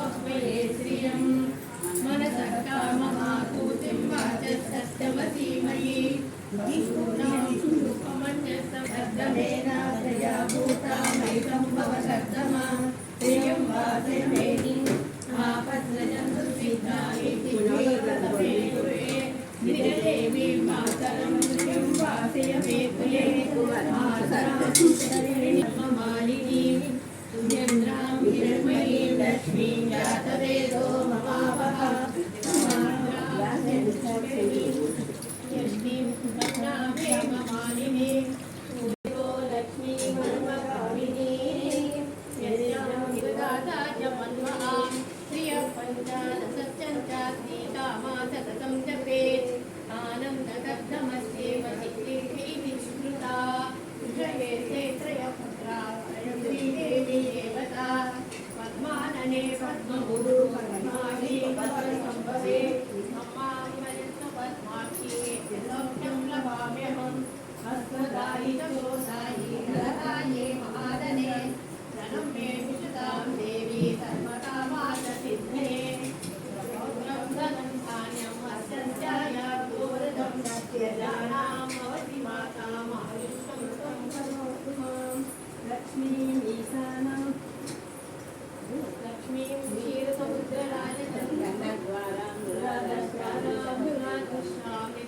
यस्यां हिरण्यं विन्देयं कामत्वं पुरुषानहम् प्रबोधिनी प्रियं देवीं ममये सीमा देवीं विषताम् आसोस्मितां हिरण्यप्राकारमाद्रां गदन्तीं कस्तां तर्पयन्तीं तद्वेदितां पद्मवर्णां तां नोपक्वये श्रियं मनसः काममाकूतिं वाचस्तवसीमयि भद्रमेनात्रया भूता मैकं भवसर्दमा प्रियं वासयमेनि आपद्रजन्तु सीतानि निजदेवी मातरं प्रियं वासय मे कुले Malini minha Não não, não.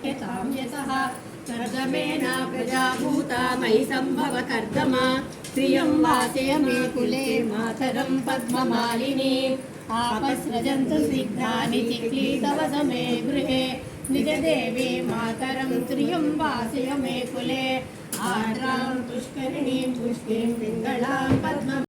क्षीरसमुद्रराजचन्द्रद्वारां यतः कर्दमेन प्रजाभूता मयि सम्भव कर्दमा प्रियं वासय मे कुले मातरं पद्ममालिनी आपस्रजन्तु सिद्धानि चिक्लीतव समे गृहे निजदेवी मातरं त्रियं वासय मे कुले आर्द्रां पुष्करिणीं पुष्टिं पिङ्गळां पद्मम्